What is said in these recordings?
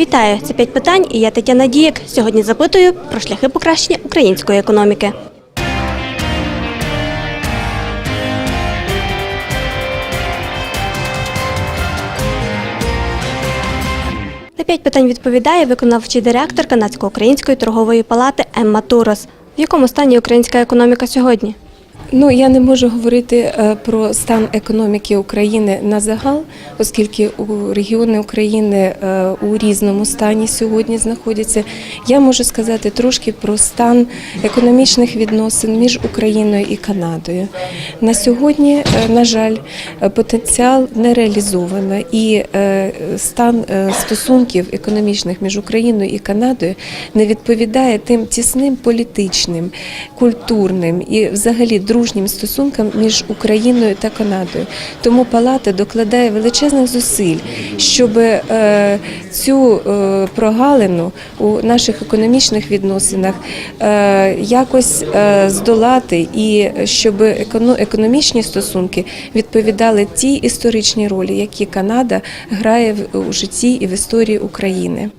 Вітаю! Це п'ять питань і я Тетяна Дієк. Сьогодні запитую про шляхи покращення української економіки. На п'ять питань відповідає виконавчий директор Канадсько-української торгової палати Емма Турос. В якому стані українська економіка сьогодні? Ну я не можу говорити е, про стан економіки України на загал, оскільки у регіони України е, у різному стані сьогодні знаходяться. Я можу сказати трошки про стан економічних відносин між Україною і Канадою. На сьогодні, е, на жаль, потенціал не реалізовано і стан стосунків економічних між Україною і Канадою не відповідає тим тісним політичним, культурним і взагалі дружнім стосункам між Україною та Канадою. Тому палата докладає величезних зусиль, щоб е, цю е, прогалину у наших економічних відносинах е, якось здолати, і щоб еконо- економічні стосунки відповідали тій історичній ролі, які Канада грає в- житті і в історії України.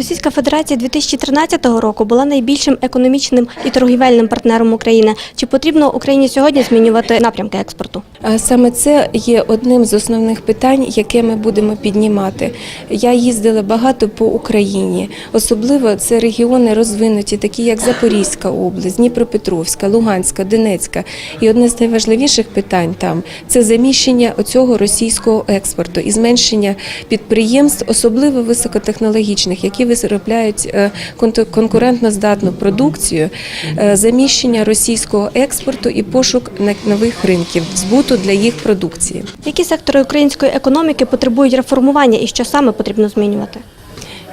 Російська Федерація 2013 року була найбільшим економічним і торгівельним партнером України. Чи потрібно Україні сьогодні змінювати напрямки експорту? А Саме це є одним з основних питань, яке ми будемо піднімати. Я їздила багато по Україні, особливо це регіони розвинуті, такі як Запорізька область, Дніпропетровська, Луганська, Донецька. І одне з найважливіших питань там це заміщення оцього російського експорту і зменшення підприємств, особливо високотехнологічних, які виробляють е, конт- конкурентноздатну продукцію, е, заміщення російського експорту і пошук нових ринків збуту для їх продукції. Які сектори української економіки потребують реформування і що саме потрібно змінювати?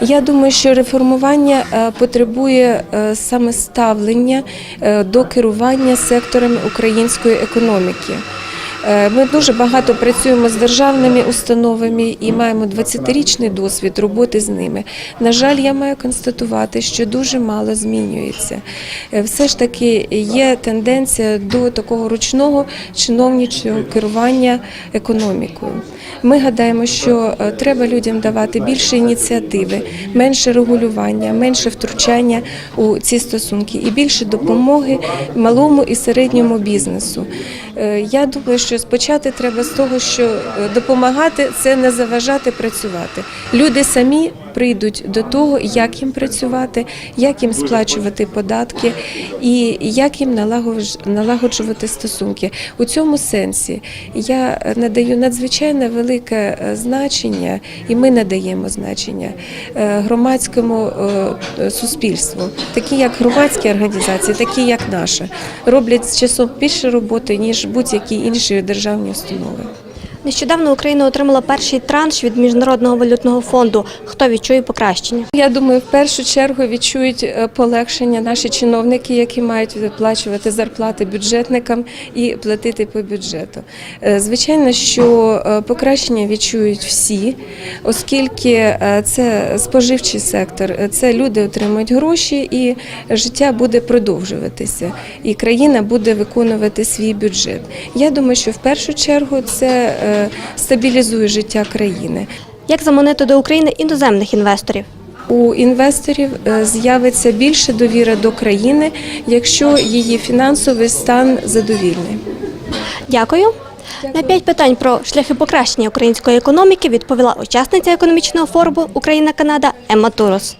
Я думаю, що реформування е, потребує саме ставлення до керування секторами української економіки. Е, Ми дуже багато працюємо з державними установами і маємо 20-річний досвід роботи з ними. На жаль, я маю констатувати, що дуже мало змінюється. Е, Все ж таки є тенденція до такого ручного чиновничого керування економікою. Ми гадаємо, що е, треба людям давати більше ініціативи, менше регулювання, менше втручання у ці стосунки і більше допомоги малому і середньому бізнесу. Я думаю, що спочати треба з того, що е, допомагати це не заважати працювати. Люди самі прийдуть до того, як їм працювати, як їм сплачувати податки і як їм налагодж- налагоджувати стосунки. У цьому сенсі я надаю надзвичайно велике е, значення, і ми надаємо значення е, громадському е, суспільству, такі як громадські організації, такі як наша, роблять з часом більше роботи ніж будь-які інші державні установи. Нещодавно Україна отримала перший транш від Міжнародного валютного фонду. Хто відчує покращення? Я думаю, в першу чергу відчують е, полегшення наші чиновники, які мають виплачувати зарплати бюджетникам і платити по бюджету. Е, Звичайно, що е, покращення відчують всі, оскільки це споживчий сектор, це люди отримують гроші, і життя буде продовжуватися, і країна буде виконувати свій бюджет. Я думаю, що в першу чергу це стабілізує життя країни. Як заманити до України іноземних інвесторів? У інвесторів е, з'явиться більше довіри до країни, якщо її фінансовий стан задовільний. Дякую. На п'ять питань про шляхи покращення української економіки відповіла учасниця економічного форуму Україна-Канада Емма Турос.